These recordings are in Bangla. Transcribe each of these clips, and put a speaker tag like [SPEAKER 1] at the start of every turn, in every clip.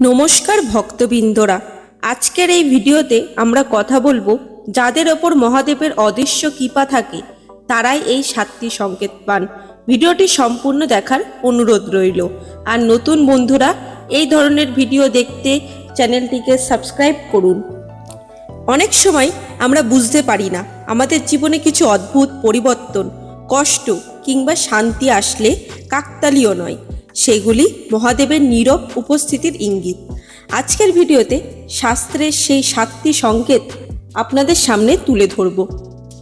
[SPEAKER 1] নমস্কার ভক্তবৃন্দরা। আজকের এই ভিডিওতে আমরা কথা বলব যাদের ওপর মহাদেবের অদৃশ্য কৃপা থাকে, তারাই এই সাতটি সংকেত পান। ভিডিওটি সম্পূর্ণ দেখার অনুরোধ রইল। আর নতুন বন্ধুরা, এই ধরনের ভিডিও দেখতে চ্যানেলটিকে সাবস্ক্রাইব করুন। অনেক সময় আমরা বুঝতে পারি না, আমাদের জীবনে কিছু অদ্ভুত পরিবর্তন, কষ্ট কিংবা শান্তি আসলে কাকতালীয় নয়। সেগুলি মহাদেবের নীরব উপস্থিতির ইঙ্গিত। আজকের ভিডিওতে শাস্ত্রের সেই সাতটি সংকেত আপনাদের সামনে তুলে ধরব,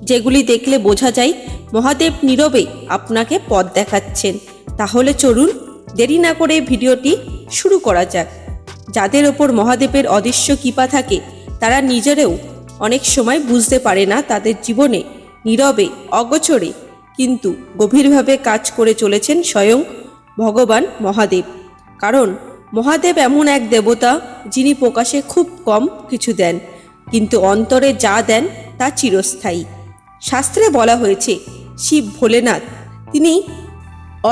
[SPEAKER 1] যেগুলি দেখলে বোঝা যায় মহাদেব নীরবে আপনাকে পথ দেখাচ্ছেন। তাহলে চলুন দেরি না করে ভিডিওটি শুরু করা যাক। যাদের ওপর মহাদেবের অদৃশ্য কৃপা থাকে, তারা নিজেরাও অনেক সময় বুঝতে পারে না তাদের জীবনে নীরবে, অগোচরে, কিন্তু গভীরভাবে কাজ করে চলেছেন স্বয়ং ভগবান মহাদেব। কারণ মহাদেব এমন এক দেবতা যিনি প্রকাশে খুব কম কিছু দেন, কিন্তু অন্তরে যা দেন তা চিরস্থায়ী। শাস্ত্রে বলা হয়েছে, শিব ভোলেনাথ, তিনি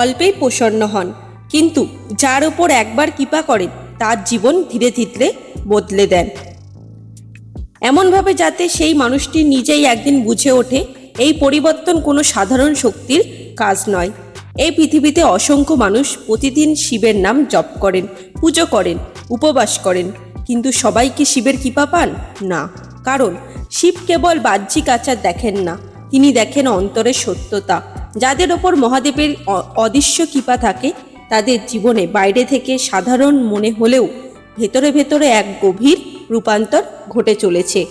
[SPEAKER 1] অল্পেই প্রসন্ন হন, কিন্তু যার উপর একবার কৃপা করেন, তার জীবন ধীরে ধীরে বদলে দেন। এমনভাবে যাতে সেই মানুষটি নিজেই একদিন বুঝে ওঠে, এই পরিবর্তন কোনো সাধারণ শক্তির কাজ নয়। এই পৃথিবীতে অসংখ্য মানুষ প্রতিদিন শিবের নাম জপ করেন, পুজো করেন, উপবাস করেন। কিন্তু সবাই কি শিবের কৃপা পান? না। কারণ শিব কেবল বাহ্যিক আচার দেখেন না, তিনি দেখেন অন্তরের সত্যতা। যাদের ওপর মহাদেবের অদৃশ্য কৃপা থাকে, তাদের জীবনে বাইরে থেকে সাধারণ মনে হলেও ভেতরে ভেতরে এক গভীর রূপান্তর ঘটে চলেছে।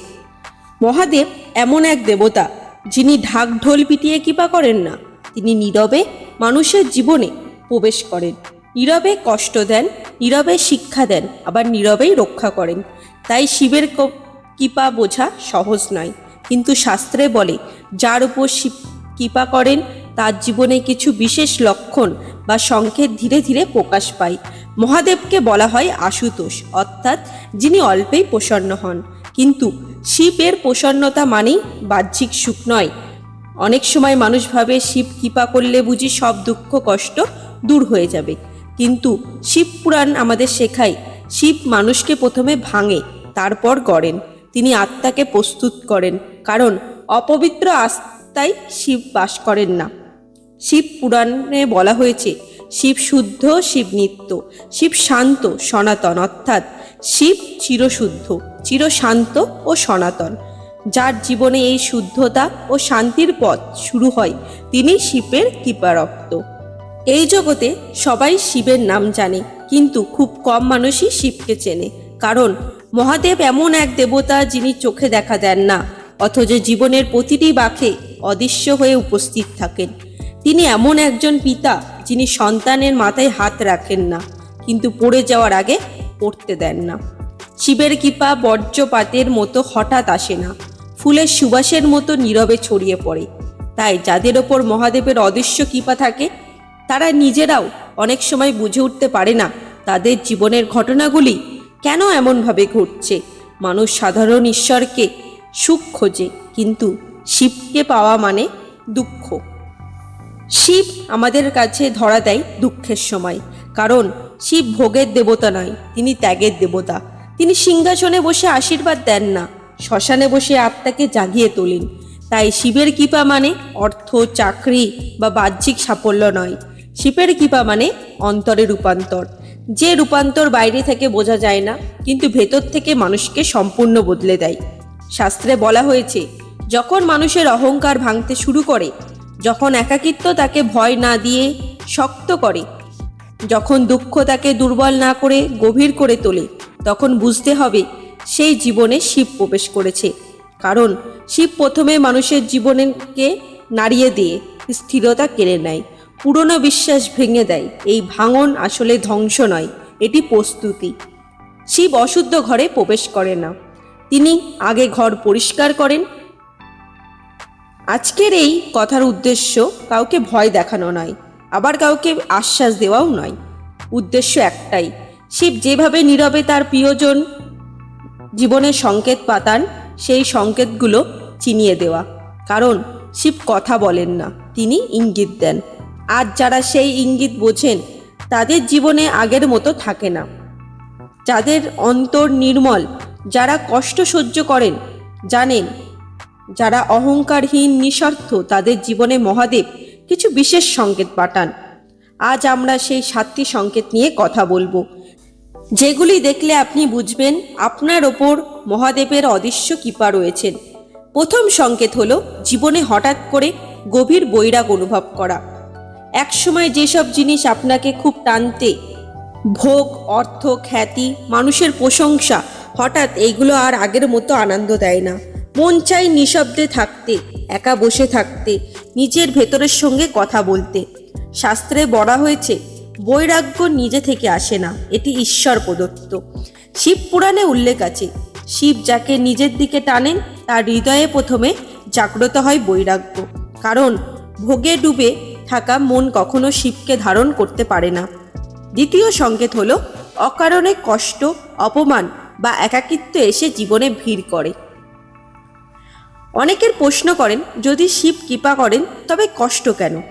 [SPEAKER 1] মহাদেব এমন এক দেবতা, যিনি ঢাক ঢোল পিটিয়ে কৃপা করেন না। তিনি নীরবে মানুষের জীবনে প্রবেশ করেন। নীরবে কষ্ট দেন, নীরবে শিক্ষা দেন, আবার নীরবেই রক্ষা করেন। তাই শিবের কৃপা বোঝা সহজ নয়। কিন্তু শাস্ত্রে বলে, যার উপর শিব কৃপা করেন, তার জীবনে কিছু বিশেষ লক্ষণ বা সংকেত ধীরে ধীরে প্রকাশ পায়। মহাদেবকে বলা হয় আশুতোষ, অর্থাৎ যিনি অল্পেই প্রসন্ন হন। কিন্তু শিবের প্রসন্নতা মানেই বাহ্যিক সুখ নয় অনেক সময় মানুষ ভাবে শিব কৃপা করলে বুঝি সব দুঃখ কষ্ট দূর হয়ে যাবে। কিন্তু শিব পুরাণ আমাদের শেখায়, শিব মানুষকে প্রথমে ভাঙে, তারপর গড়েন। তিনি আত্মাকে প্রস্তুত করেন, কারণ অপবিত্র আত্মায় শিব বাস করেন না। শিব পুরাণে বলা হয়েছে, শিব শুদ্ধ, শিব নিত্য, শিব শান্ত, সনাতন, অর্থাৎ শিব চিরশুদ্ধ, চিরশান্ত ও সনাতন। যার জীবনে এই শুদ্ধতা ও শান্তির পথ শুরু হয়, তিনি শিবের কৃপারক্ত। এই জগতে সবাই শিবের নাম জানে, কিন্তু খুব কম মানুষই শিবকে চেনে। কারণ, মহাদেব এমন এক দেবতা যিনি চোখে দেখা দেন না, অথচ জীবনের প্রতিটি বাঁকে অদৃশ্য হয়ে উপস্থিত থাকেন। তিনি এমন একজন পিতা যিনি সন্তানের মাথায় হাত রাখেন না, কিন্তু পড়ে যাওয়ার আগে পড়তে দেন না। শিবের কৃপা বর্জ্যপাতের মতো হঠাৎ আসে না। ফুলের সুবাসের মতো নীরবে ছড়িয়ে পড়ে। তাই যাদের ওপর মহাদেবের অদৃশ্য কৃপা থাকে, তারা নিজেরাও অনেক সময় বুঝে উঠতে পারে না তাদের জীবনের ঘটনাগুলি কেন এমনভাবে ঘটছে। মানুষ সাধারণ ঈশ্বরকে সুখ খোঁজে, কিন্তু শিবকে পাওয়া মানে দুঃখ। শিব আমাদের কাছে ধরা দেয় দুঃখের সময়, কারণ শিব ভোগের দেবতা নয়, তিনি ত্যাগের দেবতা। তিনি সিংহাসনে বসে আশীর্বাদ দেন না। শ্মশানে বসে আত্মাকে জাগিয়ে তোলেন। তাই শিবের কৃপা মানে অর্থ, চাকরি বা বাহ্যিক সাফল্য নয়। শিবের কৃপা মানে অন্তরে রূপান্তর। যে রূপান্তর বাইরে থেকে বোঝা যায় না, কিন্তু ভেতর থেকে মানুষকে সম্পূর্ণ বদলে দেয়। শাস্ত্রে বলা হয়েছে, যখন মানুষের অহংকার ভাঙতে শুরু করে, যখন একাকিত্ব তাকে ভয় না দিয়ে শক্ত করে, যখন দুঃখ তাকে দুর্বল না করে গভীর করে তোলে, তখন বুঝতে হবে সেই জীবনে শিব প্রবেশ করেছে। কারণ শিব প্রথমে মানুষের জীবনকে নাড়িয়ে দিয়ে স্থিরতা কেড়ে নেয়, পুরনো বিশ্বাস ভেঙে দেয়। এই ভাঙন আসলে ধ্বংস নয়, এটি প্রস্তুতি। শিব অশুদ্ধ ঘরে প্রবেশ করে না। তিনি আগে ঘর পরিষ্কার করেন। আজকের এই কথার উদ্দেশ্য কাউকে ভয় দেখানো নয়, আবার কাউকে আশ্বাস দেওয়াও নয়। উদ্দেশ্য একটাই, শিব যেভাবে নীরবে তার প্রিয়জন জীবনের সংকেত পাতান, সেই সংকেতগুলো চিনিয়ে দেওয়া। কারণ শিব কথা বলেন না, তিনি ইঙ্গিত দেন। আর যারা সেই ইঙ্গিত বোঝেন, তাদের জীবনে আগের মতো থাকে না। যাদের অন্তর নির্মল, যারা কষ্ট সহ্য করেন, জানেন, যারা অহংকারহীন, নিঃস্বার্থ, তাদের জীবনে মহাদেব কিছু বিশেষ সংকেত পাঠান। আজ আমরা সেই সাতটি সংকেত নিয়ে কথা বলব। যেগুলি দেখলে আপনি বুঝবেন, আপনার ওপর মহাদেবের অদৃশ্য কৃপা রয়েছেন প্রথম সংকেত হলো, জীবনে হঠাৎ করে গভীর বৈরাগ অনুভব করা। একসময় যেসব জিনিস আপনাকে খুব টানতে, ভোগ, অর্থ, খ্যাতি, মানুষের প্রশংসা, হঠাৎ এইগুলো আর আগের মতো আনন্দ দেয় না। মন চাই নিঃশব্দে থাকতে, একা বসে থাকতে, নিজের ভেতরের সঙ্গে কথা বলতে। শাস্ত্রে বলা হয়েছে বৈরাগ্য নিজে থেকে আসে না, এটি ঈশ্বর প্রদত্ত। শিব পুরাণে উল্লেখ আছে, শিব যাকে নিজের দিকে টানেন, তার হৃদয়ে প্রথমে জাগ্রত হয় বৈরাগ্য। কারণ, ভোগে ডুবে থাকা মন কখনো শিবকে ধারণ করতে পারে না। দ্বিতীয় সংকেত হলো, অকারণে কষ্ট, অপমান বা একাকিত্ব এসে জীবনে ভিড় করে। অনেকের প্রশ্ন করেন, যদি শিব কৃপা করেন, তবে কষ্ট কেন?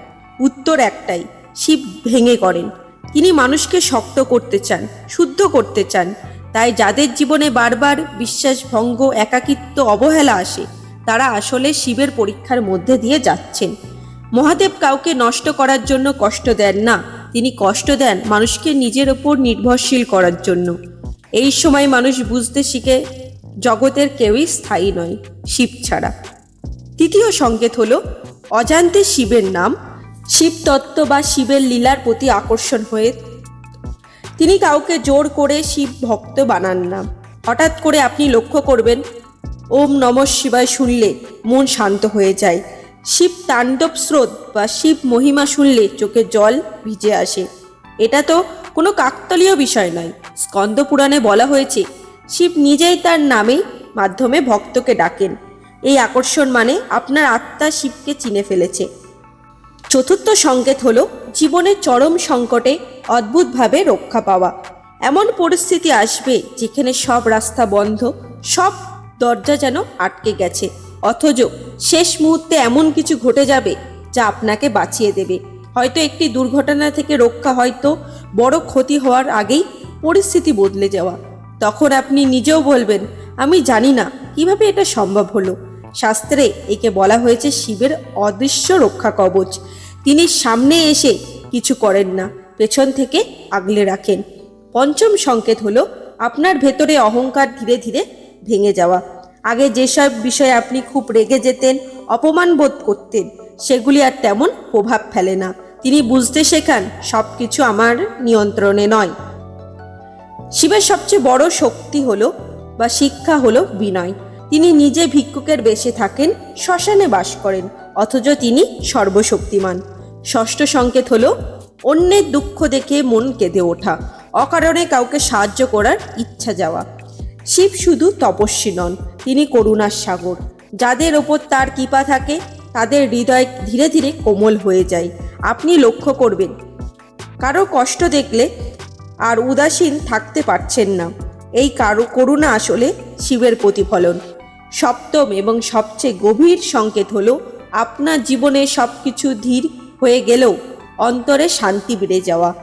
[SPEAKER 1] উত্তর একটাই শিব ভেঙে করেন। তিনি মানুষকে শক্ত করতে চান, শুদ্ধ করতে চান। তাই যাদের জীবনে বারবার বিশ্বাস ভঙ্গ একাকিত্ব, অবহেলা আসে, তারা আসলে শিবের পরীক্ষার মধ্যে দিয়ে যাচ্ছেন। মহাদেব কাউকে নষ্ট করার জন্য কষ্ট দেন না। তিনি কষ্ট দেন মানুষকে নিজের ওপর নির্ভরশীল করার জন্য। এই সময় মানুষ বুঝতে শিখে, জগতের কেউই স্থায়ী নয়, শিব ছাড়া। তৃতীয় সংকেত হলো, অজান্তে শিবের নাম শিব তত্ত্ব বা শিবের লীলার প্রতি আকর্ষণ হয়ে তিনি কাউকে জোর করে শিব ভক্ত বানান না। হঠাৎ করে আপনি লক্ষ্য করবেন, ওম নম শিবায় শুনলে মন শান্ত হয়ে যায়। শিব তাণ্ডব স্রোত বা শিব মহিমা শুনলে চোখে জল ভিজে আসে। এটা তো কোনো কাকতলীয় বিষয় নয়। স্কন্দ পুরাণে বলা হয়েছে, শিব নিজেই তার নামে, মাধ্যমে ভক্তকে ডাকেন। এই আকর্ষণ মানে আপনার আত্মা শিবকে চিনে ফেলেছে। চতুর্থ সংকেত হলো জীবনের চরম সংকটে অদ্ভুতভাবে রক্ষা পাওয়া। এমন পরিস্থিতি আসবে যেখানে সব রাস্তা বন্ধ, সব দরজা যেন আটকে গেছে। অথচ শেষ মুহূর্তে এমন কিছু ঘটে যাবে যা আপনাকে বাঁচিয়ে দেবে। হয়তো একটি দুর্ঘটনা থেকে রক্ষা, হয়তো বড় ক্ষতি হওয়ার আগেই পরিস্থিতি বদলে যাওয়া। তখন আপনি নিজেও বলবেন, আমি জানি না কীভাবে এটা সম্ভব হলো। শাস্ত্রে একে বলা হয়েছে শিবের অদৃশ্য রক্ষা কবচ। তিনি সামনে এসে কিছু করেন না, পেছন থেকে আগলে রাখেন। পঞ্চম সংকেত হলো, আপনার ভেতরে অহংকার ধীরে ধীরে ভেঙে যাওয়া। আগে যেসব বিষয়ে আপনি খুব রেগে যেতেন, অপমান বোধ করতেন, সেগুলি আর তেমন প্রভাব ফেলে না। তিনি বুঝতে শেখান সব কিছু আমার নিয়ন্ত্রণে নয়। শিবের সবচেয়ে বড় শক্তি হলো বা শিক্ষা হলো বিনয়। তিনি নিজে ভিক্ষুকের বেশে থাকেন, শ্মশানে বাস করেন, অথচ তিনি সর্বশক্তিমান। ষষ্ঠ সংকেত হলো, অন্যের দুঃখ দেখে মন কেঁদে ওঠা, অকারণে কাউকে সাহায্য করার ইচ্ছা যাওয়া। শিব শুধু তপস্বী নন, তিনি করুণার সাগর। যাদের ওপর তার কৃপা থাকে, তাদের হৃদয় ধীরে ধীরে কোমল হয়ে যায়। আপনি লক্ষ্য করবেন, কারও কষ্ট দেখলে আর উদাসীন থাকতে পারছেন না। এই কারও করুণা আসলে শিবের প্রতিফলন। সপ্তম এবং সবচেয়ে গভীর সংকেত হলো, আপনার জীবনে সব কিছু ধীর হয়ে গেলেও অন্তরে শান্তি বেড়ে যাওয়া।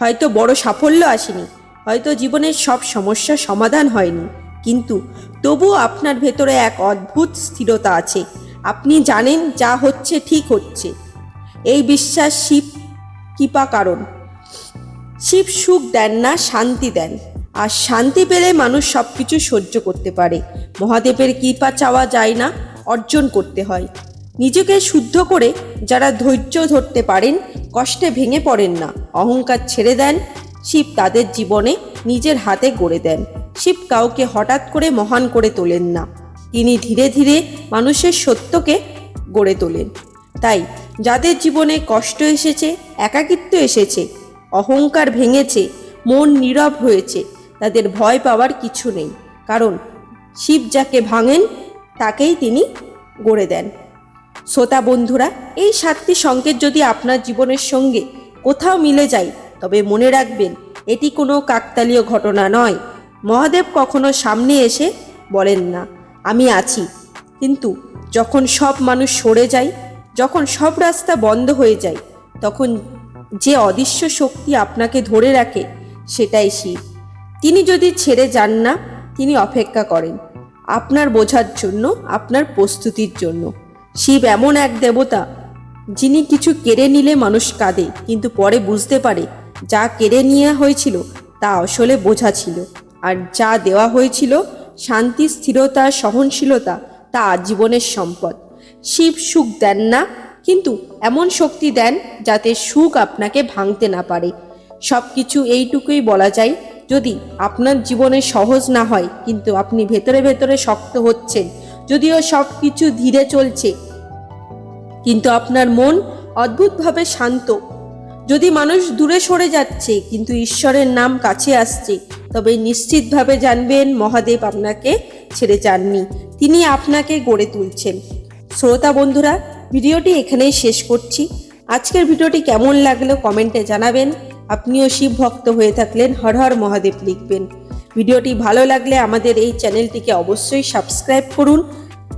[SPEAKER 1] হয়তো বড় সাফল্য আসেনি, হয়তো জীবনের সব সমস্যার সমাধান হয়নি, কিন্তু তবুও আপনার ভেতরে এক অদ্ভুত স্থিরতা আছে। আপনি জানেন যা হচ্ছে ঠিক হচ্ছে। এই বিশ্বাস শিব কৃপা কারণ। শিব সুখ দেন না, শান্তি দেন। আর শান্তি পেলে মানুষ সব কিছু সহ্য করতে পারে। মহাদেবের কৃপা চাওয়া যায় না, অর্জন করতে হয়। নিজেকে শুদ্ধ করে যারা ধৈর্য ধরতে পারেন, কষ্টে ভেঙে পড়েন না। অহংকার ছেড়ে দেন, শিব তাদের জীবনে নিজের হাতে গড়ে দেন। শিব কাউকে হঠাৎ করে মহান করে তোলেন না। তিনি ধীরে ধীরে মানুষের সত্যকে গড়ে তোলেন। তাই যাদের জীবনে কষ্ট এসেছে, একাকিত্ব এসেছে, অহংকার ভেঙেছে, মন নীরব হয়েছে তাদের ভয় পাওয়ার কিছু নেই। কারণ শিব যাকে ভাঙেন, তাকেই তিনি গড়ে দেন। শ্রোতা বন্ধুরা, এই সাতটি সংকেত যদি আপনার জীবনের সঙ্গে কোথাও মিলে যায়, তবে মনে রাখবেন, এটি কোনো কাকতালীয় ঘটনা নয়। মহাদেব কখনো সামনে এসে বলেন না, আমি আছি। কিন্তু যখন সব মানুষ সরে যায়, যখন সব রাস্তা বন্ধ হয়ে যায়, তখন যে অদৃশ্য শক্তি আপনাকে ধরে রাখে, সেটাই শিব। তিনি যদি ছেড়ে যান না, তিনি অপেক্ষা করেন। আপনার বোঝার জন্য, আপনার প্রস্তুতির জন্য। শিব এমন এক দেবতা, যিনি কিছু কেড়ে নিলে মানুষ কাঁদে, কিন্তু পরে বুঝতে পারে যা কেড়ে নেওয়া হয়েছিল, তা আসলে বোঝা ছিল। আর যা দেওয়া হয়েছিল, শান্তি, স্থিরতা, সহনশীলতা, তা আজীবনের সম্পদ। শিব সুখ দেন না, কিন্তু এমন শক্তি দেন যাতে সুখ আপনাকে ভাঙতে না পারে। সব কিছু এইটুকুই বলা যায় যদি আপনার জীবনে সহজ না হয়, কিন্তু আপনি ভেতরে ভেতরে শক্ত হচ্ছেন, যদিও সব কিছু ধীরে চলছে, কিন্তু আপনার মন অদ্ভুতভাবে শান্ত। যদি মানুষ দূরে সরে যাচ্ছে, কিন্তু ঈশ্বরের নাম কাছে আসছে, তবে নিশ্চিতভাবে জানবেন মহাদেব আপনাকে ছেড়ে যাননি, তিনি আপনাকে গড়ে তুলছেন। শ্রোতা বন্ধুরা, ভিডিওটি এখানেই শেষ করছি। আজকের ভিডিওটি কেমন লাগল কমেন্টে জানাবেন। আপনিও শিব ভক্ত হয়ে থাকলেন, হর হর মহাদেব লিখবেন। ভিডিওটি ভালো লাগলে আমাদের এই চ্যানেলটিকে অবশ্যই সাবস্ক্রাইব করুন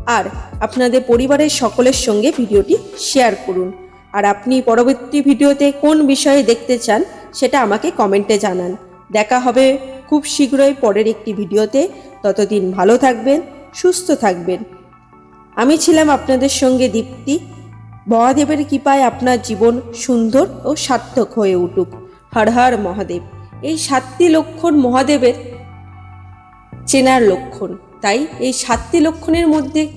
[SPEAKER 1] আর আপনাদের পরিবারের সকলের সঙ্গে ভিডিওটি শেয়ার করুন। আর আপনি পরবর্তী ভিডিওতে কোন বিষয়ে দেখতে চান, সেটা আমাকে কমেন্টে জানান। দেখা হবে খুব শীঘ্রই পরের একটি ভিডিওতে। ততদিন ভালো থাকবেন, সুস্থ থাকবেন। আমি ছিলাম আপনাদের সঙ্গে দীপ্তি। মহাদেবের কৃপায় আপনার জীবন সুন্দর ও সার্থক হয়ে উঠুক। হর হর মহাদেব। এই সাতটি লক্ষণ মহাদেবের চেনার লক্ষণ। তাই এই সাতটি লক্ষণের মধ্যে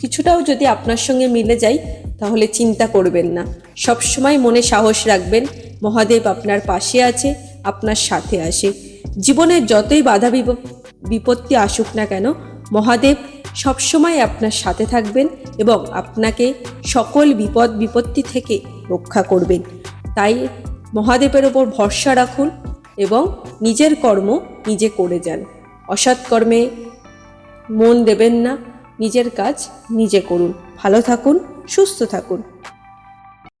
[SPEAKER 1] কিছুটাও যদি আপনার সঙ্গে মিলে যায়, তাহলে চিন্তা করবেন না। সবসময় মনে সাহস রাখবেন, মহাদেব আপনার পাশে আছে, আপনার সাথে আসে জীবনের যতই বাধা বিপ- বিপত্তি আসুক না কেন, মহাদেব সবসময় আপনার সাথে থাকবেন এবং আপনাকে সকল বিপদ বিপত্তি থেকে রক্ষা করবেন। তাই মহাদেবের ওপর ভরসা রাখুন এবং নিজের কর্ম নিজে করে যান। অসৎ কর্মে মন দেবেন না, নিজের কাজ নিজে করুন। ভালো থাকুন, সুস্থ থাকুন।